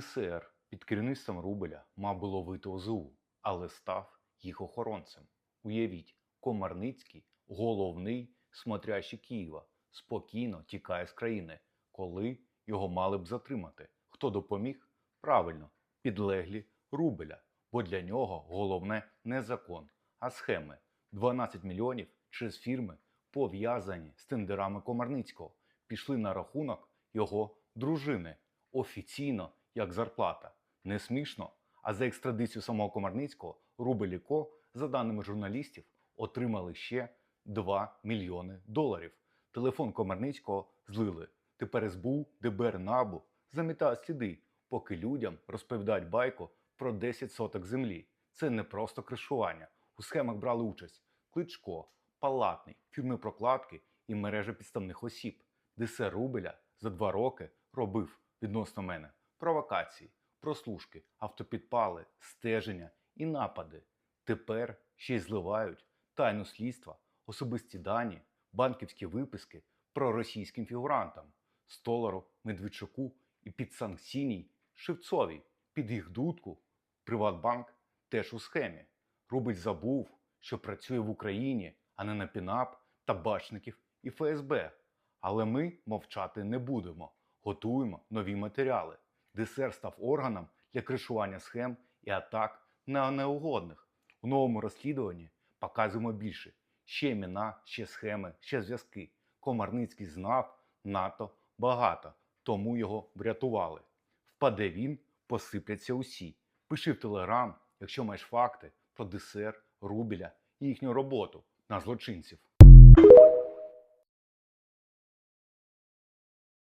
ДСР під керівництвом Рубеля мав було вийти ОЗУ, але став їх охоронцем. Уявіть, Комарницький, головний смотрящий Києва, спокійно тікає з країни, коли його мали б затримати. Хто допоміг? Правильно, підлеглі Рубеля, бо для нього головне не закон, а схеми. 12 мільйонів через фірми, пов'язані з тендерами Комарницького, пішли на рахунок його дружини офіційно як зарплата. Не смішно, а за екстрадицію самого Комарницького Рубель і Ко, за даними журналістів, отримали ще 2 мільйони доларів. Телефон Комарницького злили. Тепер СБУ, ДБР, НАБУ замітають сліди, поки людям розповідають байку про 10 соток землі. Це не просто кришування. У схемах брали участь Кличко, Палатний, фірми прокладки і мережа підставних осіб. ДСР Рубеля за два роки робив відносно мене провокації, прослушки, автопідпали, стеження і напади. Тепер ще й зливають тайну слідства, особисті дані, банківські виписки про російським фігурантам, Столару, Медведчуку і підсанкційній Шевцовій. Під їх дудку Приватбанк теж у схемі. Рубель забув, що працює в Україні, а не на ПІНАП, табачників і ФСБ. Але ми мовчати не будемо. Готуємо нові матеріали. ДСР став органом для кришування схем і атак на неугодних. У новому розслідуванні показуємо більше. Ще імена, ще схеми, ще зв'язки. Комарницький знав НАТО багато, тому його врятували. Впаде він, посипляться усі. Пиши в Телеграм, якщо маєш факти про ДСР, Рубіля і їхню роботу на злочинців.